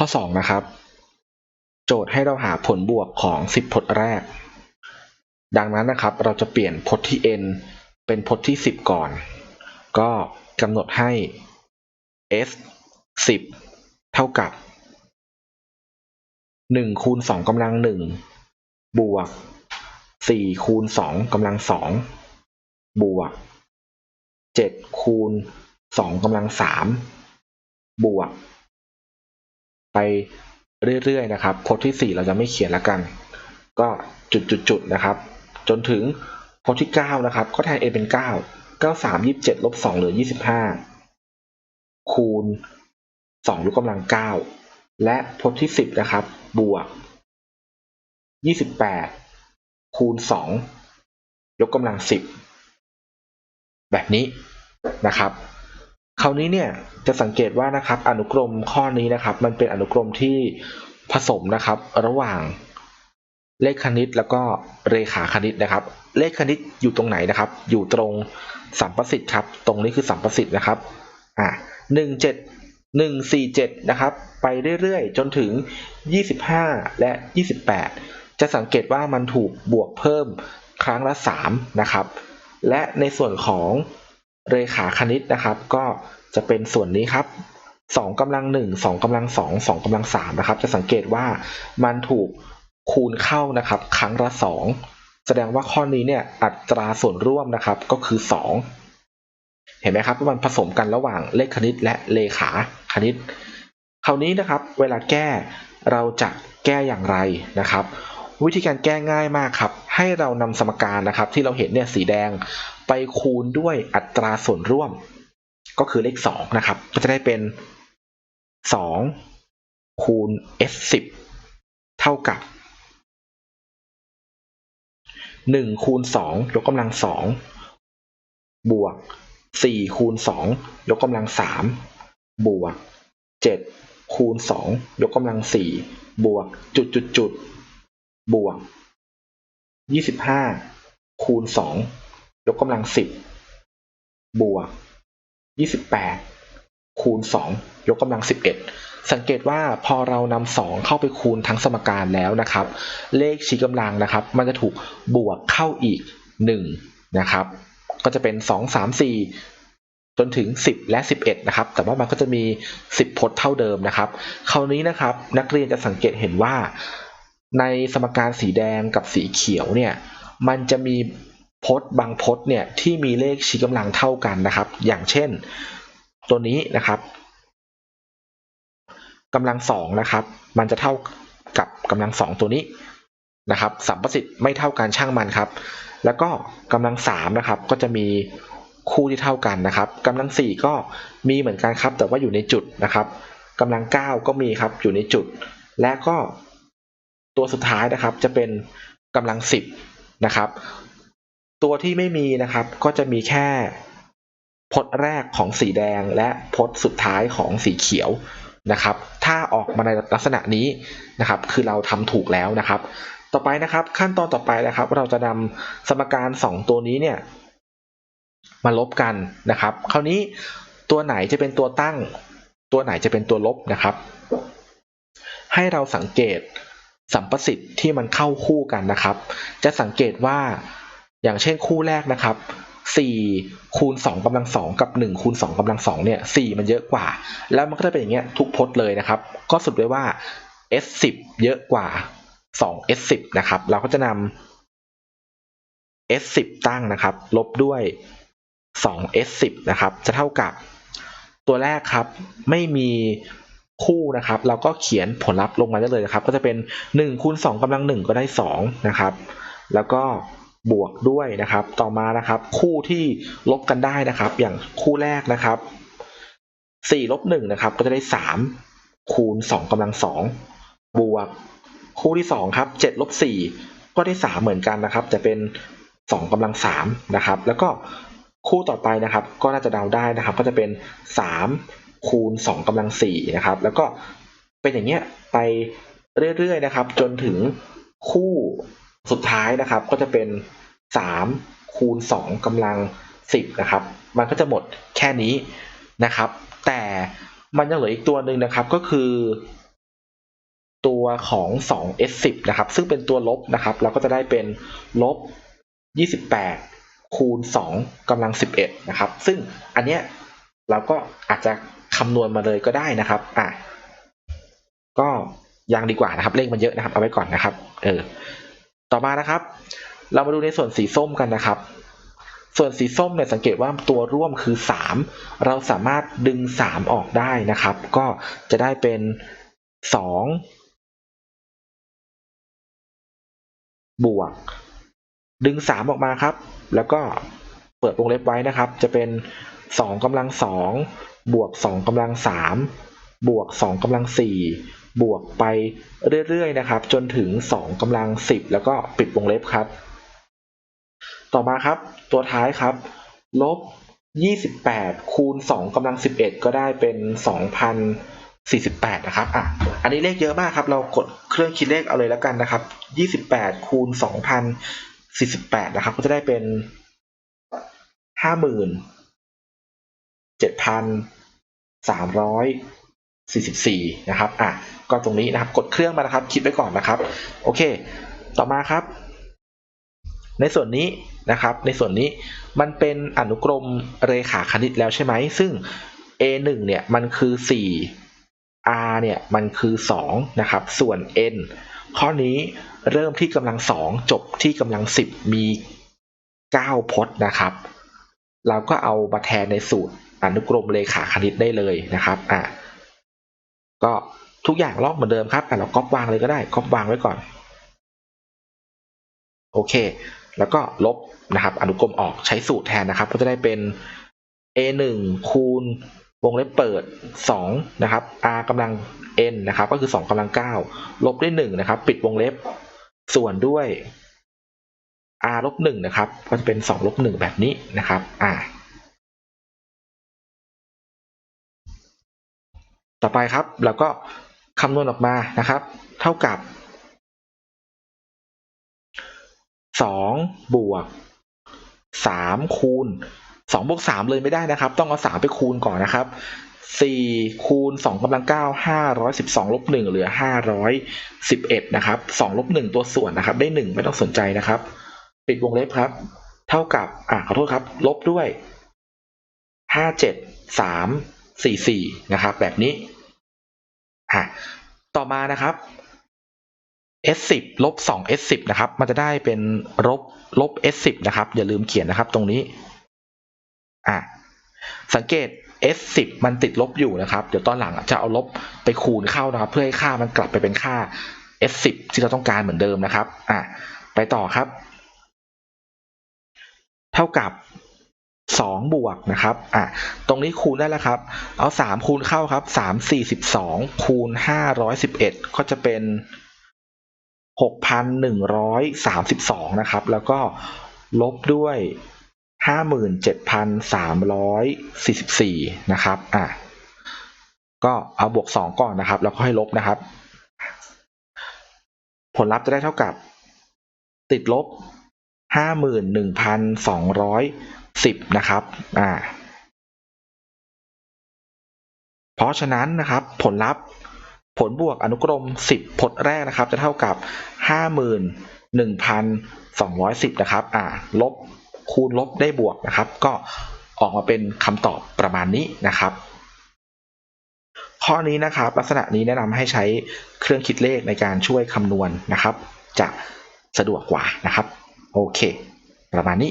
ข้อ 2 นะครับ โจทย์ให้เราหาผลบวกของ 10 พจน์แรก ดังนั้นนะครับเราจะเปลี่ยนพจน์ที่ n เป็นพจน์ที่ 10 ก่อน ก็กำหนดให้ s 10 เท่ากับ 1 คูณ 2กำลัง 1 บวก 4 คูณ 2กำลัง 2 บวก 7 คูณ 2กำลัง 3 บวก เรื่อยๆนะครับพจน์ที่ 4 เราจะไม่เขียนล้วกัน ก็จุดๆๆนะครับ จนถึงพจน์ที่ 9 นะครับ ก็แทน a เป็น 9 9 3 27ลบ2เหลือ 25 คูณ 2 ยกกำลัง 9 และพจน์ที่ 10 นะครับ บวก 28 คูณ 2 ยกกำลัง 10 แบบนี้นะครับ คราวนี้เนี่ยจะสังเกตว่านะครับอนุกรมข้อนี้นะครับ มันเป็นอนุกรมที่ผสมนะครับ ระหว่างเลขคณิตแล้วก็เรขาคณิตนะครับ เลขคณิตอยู่ตรงไหนนะครับ อยู่ตรงสัมประสิทธิ์ครับ ตรงนี้คือสัมประสิทธิ์นะครับอะหนึ่งเจ็ดหนึ่งสี่เจ็ดนะครับ ไปเรื่อยๆ จนถึงยี่สิบห้าและยี่สิบแปดจะสังเกตว่ามันถูกบวกเพิ่มครั้งละสามนะครับ และในส่วนของ เรขาคณิตนะครับ ก็จะเป็นส่วนนี้ครับสองกำลังหนึ่งสองกำลังสองสองกำลังสามนะครับ จะสังเกตว่ามันถูกคูณเข้านะครับ ครั้งละสองแสดงว่าข้อนี้เนี่ยอัตราส่วนร่วมนะครับก็คือสองเห็นไหมครับว่ามันผสมกันระหว่างเลขคณิตและเลขาคณิต คราวนี้นะครับ เวลาแก้เราจะแก้อย่างไรนะครับ วิธีการแก้ง่ายมากครับ ให้เรานำสมการนะครับ ที่เราเห็นเนี่ยสีแดง ไปคูณด้วยอัตราส่วนร่วม ก็คือเลขสองนะครับ ก็จะได้เป็นสองคูณ s สิบเท่ากับหนึ่งคูณสองยกกำลังสองบวกสี่คูณสองยกกำลังสามบวกเจ็ดคูณสองยกกำลังสี่บวกจุดจุดจุดบวกยี่สิบห้าคูณสอง ยกกำลังสิบบวกยี่สิบแปดคูณสองยกกำลังสิบเอ็ดสังเกตว่าพอเรานำสองเข้าไปคูณทั้งสมการแล้วนะครับ เลขชี้กำลังนะครับ มันจะถูกบวกเข้าอีกหนึ่งนะครับ ก็จะเป็นสองสามสี่จนถึง 10 และ 11 นะครับ แต่ว่ามันก็จะมี 10พจน์เท่าเดิมนะครับ คราวนี้นะครับ นักเรียนจะสังเกตเห็นว่า ในสมการสีแดงกับสีเขียวเนี่ย มันจะมี พจน์บางพจน์เนี่ยที่มีเลขชี้กำลังเท่ากันนะครับ อย่างเช่น ตัวนี้นะครับกำลังสองนะครับ มันจะเท่ากับกำลังสองตัวนี้นะครับสัมประสิทธิ์ไม่เท่ากันช่างมันครับ แล้วก็กำลังสามนะครับก็จะมีคู่ที่เท่ากันนะครับกำลังสี่ก็มีเหมือนกันครับ แต่ว่าอยู่ในจุดนะครับกำลังเก้าก็มีครับอยู่ในจุด และก็ตัวสุดท้ายนะครับจะเป็นกำลังสิบนะครับ ตัวที่ไม่มีนะครับก็จะมีแค่พจน์แรกของสีแดงและพจน์สุดท้ายของสีเขียวนะครับ ถ้าออกมาในลักษณะนี้นะครับ คือเราทำถูกแล้วนะครับ ต่อไปนะครับ ขั้นตอนต่อไปนะครับ เราจะนำสมการ 2 ตัวนี้เนี่ยมาลบกันนะครับ คราวนี้ตัวไหนจะเป็นตัวตั้ง ตัวไหนจะเป็นตัวลบนะครับ ให้เราสังเกตสัมประสิทธิ์ที่มันเข้าคู่กันนะครับ จะสังเกตว่า อย่างเช่นคู่แรกนะครับ4คูณ2กำลัง2กับ1คูณ2กำลัง2เนี่ย4มันเยอะกว่า แล้วมันก็จะเป็นอย่างเงี้ยทุกพจน์เลยนะครับ ก็สรุปได้ว่า s10 เยอะกว่า2 s10 นะครับ เราก็จะนำ s10 ตั้งนะครับ ลบด้วย2 s10 นะครับ จะเท่ากับตัวแรกครับ ไม่มีคู่นะครับ เราก็เขียนผลลัพธ์ลงมาได้เลยนะครับ ก็จะเป็น1คูณ2กำลัง1ก็ได้2นะครับ แล้วก็ บวกด้วยนะครับ ต่อมานะครับ คู่ที่ลบกันได้นะครับ อย่างคู่แรกนะครับ4ลบ1นะครับ ก็จะได้ 3 คูณ2กำลัง2บวก คู่ที่2ครับ7ลบ4ก็ได้ 3 เหมือนกันนะครับ จะเป็น 2กำลัง3นะครับ แล้วก็คู่ต่อไปนะครับ ก็น่าจะเดาได้นะครับ ก็จะเป็น 3 คูณ2กำลัง4นะครับ แล้วก็เป็นอย่างเงี้ยไปเรื่อยๆนะครับ จนถึงคู่ สุดท้ายนะครับก็จะเป็น3คูณ2กำลัง10นะครับ มันก็จะหมดแค่นี้นะครับ แต่มันยังเหลืออีกตัวหนึ่งนะครับก็คือ ตัวของ 2s10 นะครับ ซึ่งเป็นตัวลบนะครับ เราก็จะได้เป็นลบ 28 คูณ2กำลัง 11 นะครับ ซึ่งอันเนี้ยเราก็อาจจะคำนวณมาเลยก็ได้นะครับ อะ ก็ยังดีกว่านะครับ เลขมันเยอะนะครับ เอาไว้ก่อนนะครับ เออ ต่อมานะครับ เรามาดูในส่วนสีส้มกันนะครับ ส่วนสีส้มเนี่ยสังเกตว่าตัวร่วมคือ 3 เราสามารถดึง 3 ออกได้นะครับ ก็จะได้เป็น 2 บวก ดึง 3 ออกมาครับ แล้วก็เปิดวงเล็บไว้นะครับ จะเป็น2กำลัง2บวก2กำลัง3 บวก2กำลัง4บวกไปเรื่อยๆนะครับ จนถึง 2กำลัง 10 แล้วก็ปิดวงเล็บครับ ต่อมาครับ ตัวท้ายครับ ลบ 28 คูณ2กำลัง 11 ก็ได้เป็น 2,048 นะครับอะอันนี้เลขเยอะมากครับ เรากดเครื่องคิดเลขเอาเลยแล้วกันนะครับ 28 คูณ 2,048 นะครับ ก็จะได้เป็น57,344นะครับ อะ ก็ตรงนี้นะครับ กดเครื่องมานะครับ คิดไว้ก่อนนะครับ โอเค ต่อมาครับ ในส่วนนี้นะครับ ในส่วนนี้มันเป็นอนุกรมเรขาคณิตแล้วใช่ไหม ซึ่ง a1 เนี่ย มันคือ 4 r เนี่ย มันคือ 2 นะครับ ส่วน n ข้อนี้เริ่มที่กำลัง 2 จบที่กำลัง 10 มี 9 พจน์นะครับ เราก็เอามาแทนในสูตรอนุกรมเรขาคณิตได้เลยนะครับ อะ ก็ทุกอย่างลอกเหมือนเดิมครับอ่เราก๊อปวางเลยก็ได้ก๊อปวางไว้ก่อน โอเค แล้วก็ลบนะครับ อนุกรมออกใช้สูตรแทนนะครับ ก็จะได้เป็น a1 คูณวงเล็บเปิด2นะครับ r กำลัง n นะครับ ก็คือ 2กำลัง 9 ลบด้วย1นะครับ ปิดวงเล็บ ส่วนด้วย r ลบ1นะครับ ก็จะเป็น 2 ลบ 1 แบบนี้นะครับ อ่า ต่อไปครับเราก็คำนวณออกมานะครับ เท่ากับ 2 บวก 3 คูณ 2 บวก 3 เลยไม่ได้นะครับ ต้องเอา 3 ไปคูณก่อนนะครับ 4 คูณ 2กำลัง 9 512ลบ1เหลือ 511 นะครับ2ลบ1ตัวส่วนนะครับ ได้ 1 ไม่ต้องสนใจนะครับ ปิดวงเล็บครับ เท่ากับ อ่าขอโทษครับ ลบด้วย 57 3 44 นะครับ แบบนี้อะต่อมานะครับ s10 ลบ2 s10 นะครับ มันจะได้เป็นลบลบ s10 นะครับ อย่าลืมเขียนนะครับตรงนี้อะสังเกต s10 มันติดลบอยู่นะครับ เดี๋ยวตอนหลังจะเอาลบไปคูณเข้านะครับ เพื่อให้ค่ามันกลับไปเป็นค่า s10 ที่เราต้องการเหมือนเดิมนะครับ อะ ไปต่อครับ เท่ากับ 2 บวกนะครับ อะ ตรงนี้คูณได้แล้วครับ เอา 3 คูณเข้าครับ 3 42 คูณ 511 ก็จะเป็น 6,132 นะครับ แล้วก็ลบด้วย 57,344 นะครับ อะ ก็เอาบวก 2 ก่อนนะครับ แล้วก็ให้ลบนะครับ ผลลัพธ์จะได้เท่ากับ ติดลบ 51,210 นะครับอ่าเพราะฉะนั้นนะครับผลลัพธ์ผลบวกอนุกรม 10พจน์แรกนะครับ จะเท่ากับ 51,210 นะครับอ่าลบคูณลบได้บวกนะครับ ก็ออกมาเป็นคำตอบประมาณนี้นะครับ ข้อนี้นะครับลักษณะนี้แนะนำให้ใช้เครื่องคิดเลขในการช่วยคำนวณนะครับ จะสะดวกกว่านะครับ โอเค ประมาณนี้